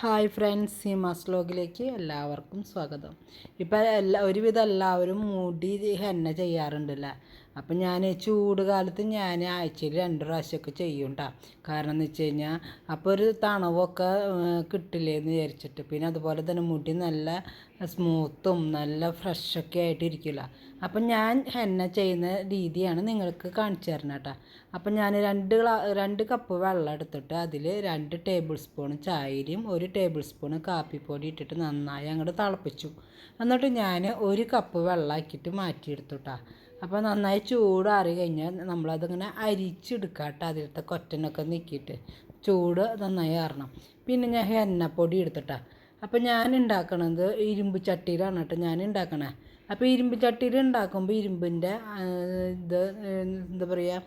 Hi friends Seemas ലോഗിലേക്ക് എല്ലാവർക്കും സ്വാഗതം. ഇപ്പം എല്ലാ ഒരുവിധം എല്ലാവരും മുടി ഹെന്ന ചെയ്യാറുണ്ടല്ലേ? അപ്പം ഞാൻ ചൂട് കാലത്ത് ഞാൻ ആഴ്ചയിൽ രണ്ട് പ്രാവശ്യമൊക്കെ ചെയ്യും കേട്ടോ കാരണം എന്ന് വെച്ച് കഴിഞ്ഞാൽ അപ്പോൾ ഒരു തണവൊക്കെ കിട്ടില്ലേ എന്ന് വിചാരിച്ചിട്ട്. പിന്നെ അതുപോലെ തന്നെ മുടി നല്ല സ്മൂത്തും നല്ല ഫ്രഷൊക്കെ ആയിട്ട് ഇരിക്കില്ല അപ്പം ഞാൻ ഹെന്ന ചെയ്യുന്ന രീതിയാണ് നിങ്ങൾക്ക് കാണിച്ചു തരണം കേട്ടോ അപ്പം ഞാൻ രണ്ട് രണ്ട് കപ്പ് വെള്ളം എടുത്തിട്ട് അതിൽ രണ്ട് ടേബിൾ സ്പൂൺ ചായയും ഒരു ടേബിൾ സ്പൂൺ കാപ്പിപ്പൊടി ഇട്ടിട്ട് നന്നായി അങ്ങോട്ട് തിളപ്പിച്ചു. എന്നിട്ട് ഞാൻ ഒരു കപ്പ് വെള്ളമാക്കിയിട്ട് മാറ്റിയെടുത്തു കേട്ടോ അപ്പോൾ നന്നായി ചൂടാറി കഴിഞ്ഞാൽ നമ്മളതിങ്ങനെ അരിച്ചെടുക്കുക കേട്ടോ അതിലത്തെ കൊറ്റനൊക്കെ നീക്കിയിട്ട്. ചൂട് നന്നായി ആറണം. പിന്നെ ഞാൻ എണ്ണപ്പൊടി എടുത്തിട്ടാ. അപ്പോൾ ഞാൻ ഉണ്ടാക്കണത് ഇരുമ്പ് ചട്ടിയിലാണ് കേട്ടോ ഞാൻ ഉണ്ടാക്കണേ. അപ്പോൾ ഇരുമ്പ് ചട്ടിയിൽ ഉണ്ടാക്കുമ്പോൾ ഇരുമ്പിന്റെ ഇത് എന്താ പറയുക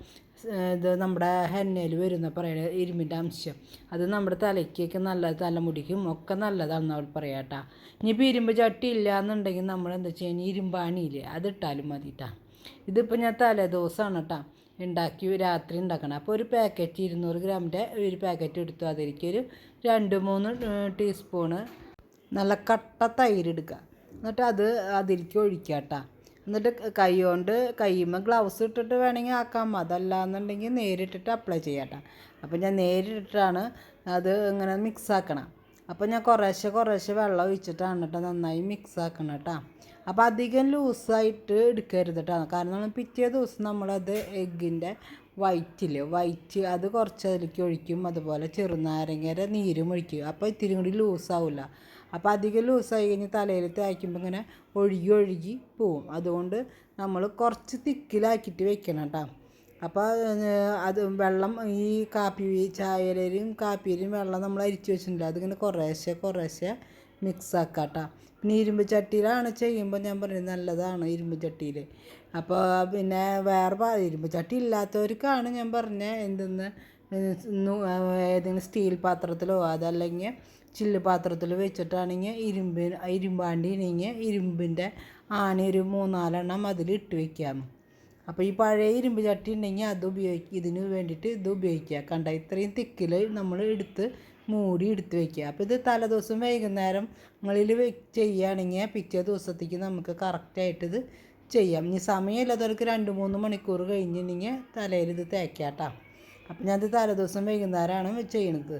ഇത് നമ്മുടെ ഹെന്നയിൽ വരുന്ന പറയുന്നത് ഇരുമ്പിന്റെ അംശം. അത് നമ്മുടെ തലയ്ക്കൊക്കെ നല്ല തലമുടിക്കും ഒക്കെ നല്ലതാണെന്ന് അവൾ പറയാം കേട്ടോ ഇനിയിപ്പോൾ ഇരുമ്പ് ചട്ടി ഇല്ല എന്നുണ്ടെങ്കിൽ നമ്മൾ എന്താ ചെയ്യുക ഇരുമ്പാണിയില്ലേ? അത് ഇട്ടാലും മതി കേട്ടോ ഇതിപ്പോൾ ഞാൻ തലേദിവസമാണ് കേട്ടോ ഉണ്ടാക്കി രാത്രി ഉണ്ടാക്കണം അപ്പോൾ ഒരു പാക്കറ്റ് ഇരുന്നൂറ് ഗ്രാമിന്റെ ഒരു പാക്കറ്റ് എടുത്തു. അതിലേക്ക് ഒരു രണ്ട് മൂന്ന് ടീസ്പൂണ് നല്ല കട്ട തൈര് എടുക്കുക എന്നിട്ട് അത് അതിലേക്ക് ഒഴിക്കുക കേട്ടോ എന്നിട്ട് കൈ കൊണ്ട് കൈമ ഗ്ലൗസ് ഇട്ടിട്ട് വേണമെങ്കിൽ ആക്കാം. അതല്ല എന്നുണ്ടെങ്കിൽ നേരിട്ടിട്ട് അപ്ലൈ ചെയ്യാട്ടോ. അപ്പം അപ്പോൾ ഞാൻ നേരിട്ടിട്ടാണ് അത് ഇങ്ങനെ മിക്സ് ആക്കണം. അപ്പോൾ ഞാൻ കുറേശ്ശെ കുറേശ്ശെ വെള്ളം ഒഴിച്ചിട്ടാണ് കേട്ടോ നന്നായി മിക്സ് ആക്കണം കേട്ടോ. അപ്പോൾ അധികം ലൂസായിട്ട് എടുക്കരുത് കേട്ടോ. കാരണം പിറ്റേ ദിവസം നമ്മളത് എഗ്ഗിന്റെ വൈറ്റിൽ വൈറ്റ് അത് കുറച്ച് അതിലേക്ക് ഒഴിക്കും. അതുപോലെ ചെറുനാരങ്ങയുടെ നീരും ഒഴിക്കും. അപ്പോൾ ഇത്തിരി കൂടി ലൂസാവില്ല. അപ്പോൾ അധികം ലൂസായി കഴിഞ്ഞ് തലയിൽ തേക്കുമ്പോൾ ഇങ്ങനെ ഒഴുകി ഒഴുകി പോവും. അതുകൊണ്ട് നമ്മൾ കുറച്ച് തിക്കിലാക്കിയിട്ട് വെക്കണം കേട്ടോ. അപ്പോൾ അത് വെള്ളം ഈ കാപ്പി ചായയിലും കാപ്പിയിലും വെള്ളം നമ്മൾ അരിച്ച് വെച്ചിട്ടുണ്ട്. അതിങ്ങനെ കുറേശ്ശെ കുറേശ്ശെ മിക്സ് ആക്കാം കേട്ടോ. പിന്നെ ഇരുമ്പ് ചട്ടിയിലാണ് ചെയ്യുമ്പോൾ ഞാൻ പറയുന്നത് നല്ലതാണ് ഇരുമ്പ് ചട്ടിയിൽ. അപ്പോൾ പിന്നെ വേറെ ഇരുമ്പ് ചട്ടി ഇല്ലാത്തവർക്കാണ് ഞാൻ പറഞ്ഞത് എന്തെന്ന് ഏതെങ്കിലും സ്റ്റീൽ പാത്രത്തിലോ അതല്ലെങ്കിൽ ചില്ല് പാത്രത്തിൽ വെച്ചിട്ടാണെങ്കിൽ ഇരുമ്പ് ഇരുമ്പാണ്ടിണെങ്കിൽ ഇരുമ്പിന്റെ ആണി ഒരു മൂന്നാലെണ്ണം അതിൽ ഇട്ട് വെക്കാം അപ്പോൾ ഈ പഴയ ഇരുമ്പ് ചട്ടി ഉണ്ടെങ്കിൽ അത് ഉപയോഗിക്കുക ഇതിന് വേണ്ടിയിട്ട് ഇത് ഉപയോഗിക്കുക. കണ്ട? ഇത്രയും തിക്കിൽ നമ്മൾ എടുത്ത് മൂടി എടുത്ത് വെക്കുക. അപ്പോൾ ഇത് തലേദിവസം വൈകുന്നേരം നിങ്ങളിൽ ചെയ്യുകയാണെങ്കിൽ പിറ്റേ ദിവസത്തേക്ക് നമുക്ക് കറക്റ്റായിട്ട് ഇത് ചെയ്യാം. ഇനി സമയമില്ലാത്തവർക്ക് രണ്ട് മൂന്ന് മണിക്കൂർ കഴിഞ്ഞിട്ടുണ്ടെങ്കിൽ തലയിൽ ഇത് തേക്കാട്ടോ അപ്പം ഞാനത് തലേദിവസം വൈകുന്നേരമാണ് ചെയ്യണത്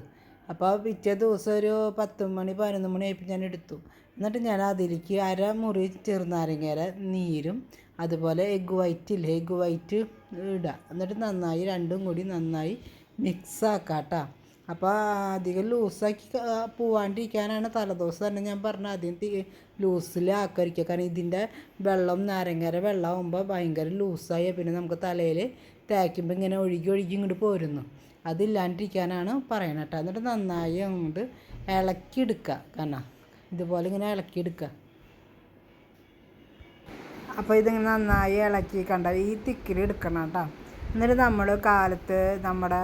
അപ്പോൾ പിറ്റേ ദിവസം ഒരു പത്ത് മണി പതിനൊന്ന് മണി ആയപ്പോൾ ഞാൻ എടുത്തു. എന്നിട്ട് ഞാൻ അതിലേക്ക് അര മുറി ചെറുനാരങ്ങയുടെ നീരും അതുപോലെ എഗ്ഗ് വൈറ്റ് ഇല്ലേ എഗ് വൈറ്റ് ഇടുക എന്നിട്ട് നന്നായി രണ്ടും കൂടി നന്നായി മിക്സ് ആക്കാം കേട്ടോ അപ്പോൾ അധികം ലൂസാക്കി പോവാണ്ടിരിക്കാനാണ് തലേദിവസം തന്നെ ഞാൻ പറഞ്ഞത്. ആദ്യം ലൂസിൽ ആക്കരിക്കുക. കാരണം ഇതിന്റെ വെള്ളം നാരങ്ങര വെള്ളമാകുമ്പോൾ ഭയങ്കര ലൂസായി. പിന്നെ നമുക്ക് തലയിൽ തേക്കുമ്പോൾ ഇങ്ങനെ ഒഴുകി ഒഴുകി ഇങ്ങോട്ട് പോരുന്നു. അതില്ലാണ്ടിരിക്കാനാണ് പറയണത് കേട്ടോ. എന്നിട്ട് നന്നായി അങ്ങോട്ട് ഇളക്കിയെടുക്കുക. കാരണം ഇതുപോലെ ഇങ്ങനെ ഇളക്കിയെടുക്കുക. അപ്പോൾ ഇതിങ്ങനെ നന്നായി ഇളക്കി കണ്ട ഈ തിക്കിൽ എടുക്കണം കേട്ടോ. എന്നിട്ട് നമ്മൾ കാലത്ത് നമ്മുടെ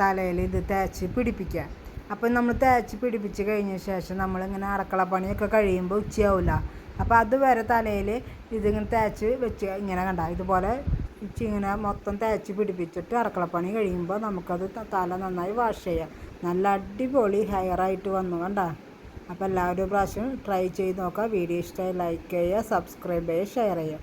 തലയിൽ ഇത് തേച്ച് പിടിപ്പിക്കുക. അപ്പം നമ്മൾ തേച്ച് പിടിപ്പിച്ച് കഴിഞ്ഞ ശേഷം നമ്മളിങ്ങനെ അടക്കള പണിയൊക്കെ കഴിയുമ്പോൾ ഉച്ചയാവില്ല അപ്പോൾ അതുവരെ തലയിൽ ഇതിങ്ങനെ തേച്ച് വെച്ച് ഇങ്ങനെ കണ്ട ഇതുപോലെ ഇങ്ങനെ മൊത്തം തേച്ച് പിടിപ്പിച്ചിട്ട് അടക്കളപ്പണി കഴിയുമ്പോൾ നമുക്കത് തല നന്നായി വാഷ് ചെയ്യാം. നല്ല അടിപൊളി ഹെയറായിട്ട് വന്നു കണ്ട. അപ്പോൾ എല്ലാവരും പ്രാവശ്യം ട്രൈ ചെയ്ത് നോക്കുക വീഡിയോ ഇഷ്ടമായി ലൈക്ക് ചെയ്യുക സബ്സ്ക്രൈബ് ചെയ്യുക ഷെയർ ചെയ്യുക.